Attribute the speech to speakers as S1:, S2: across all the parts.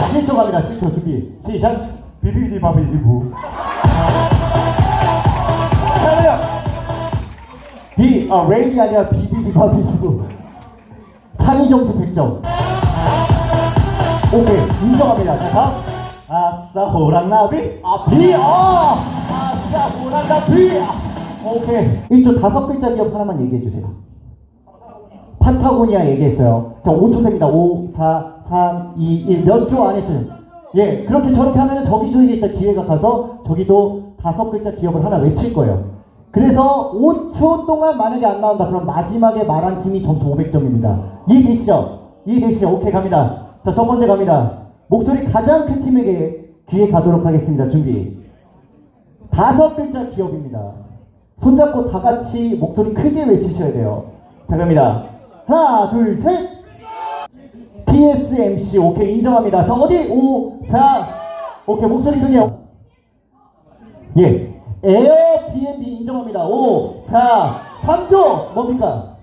S1: 자, 7초 갑니다. 7초 준비. 시작. 비비디 바비디부. 잠깐만요. 비, 아, 레인이 아니라 비비디 바비디부. 창의 점수 100점. 오케이, 인정합니다. 자, 다음. 아싸, 호랑나비. 아, 비, 아! 아싸, 호랑나비. 아, 오케이. 1조 다섯 글자 기업 하나만 얘기해 주세요. 판타고니아 얘기했어요. 자, 5초 셉니다. 5, 4, 3, 2, 1. 몇조 안에 지 예, 그렇게 저렇게 하면 저기 조에게 일단 기회가 가서 저기도 다섯 글자 기업을 하나 외칠 거예요. 그래서 5초 동안 만약에 안 나온다. 그럼 마지막에 말한 팀이 점수 500점입니다. 이해되시죠? 이해되시죠? 오케이, 갑니다. 자, 첫 번째 갑니다. 목소리 가장 큰 팀에게 기회 가도록 하겠습니다. 준비. 다섯 글자 기업입니다. 손잡고 다 같이 목소리 크게 외치셔야 돼요. 자, 갑니다. 하나, 둘, 셋. TSMC, 오케이, 인정합니다. 자, 어디? 5, 4. 오케이, 목소리 크게. 예. 에어비앤비 인정합니다. 5, 4, 3조. 뭡니까?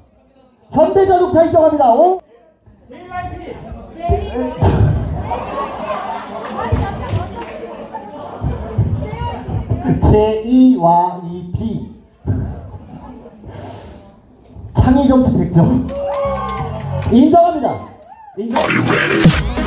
S1: 현대자동차 인정합니다. 5. J-E-Y-E-B. 창의 점수 100점. 인정합니다. 인정.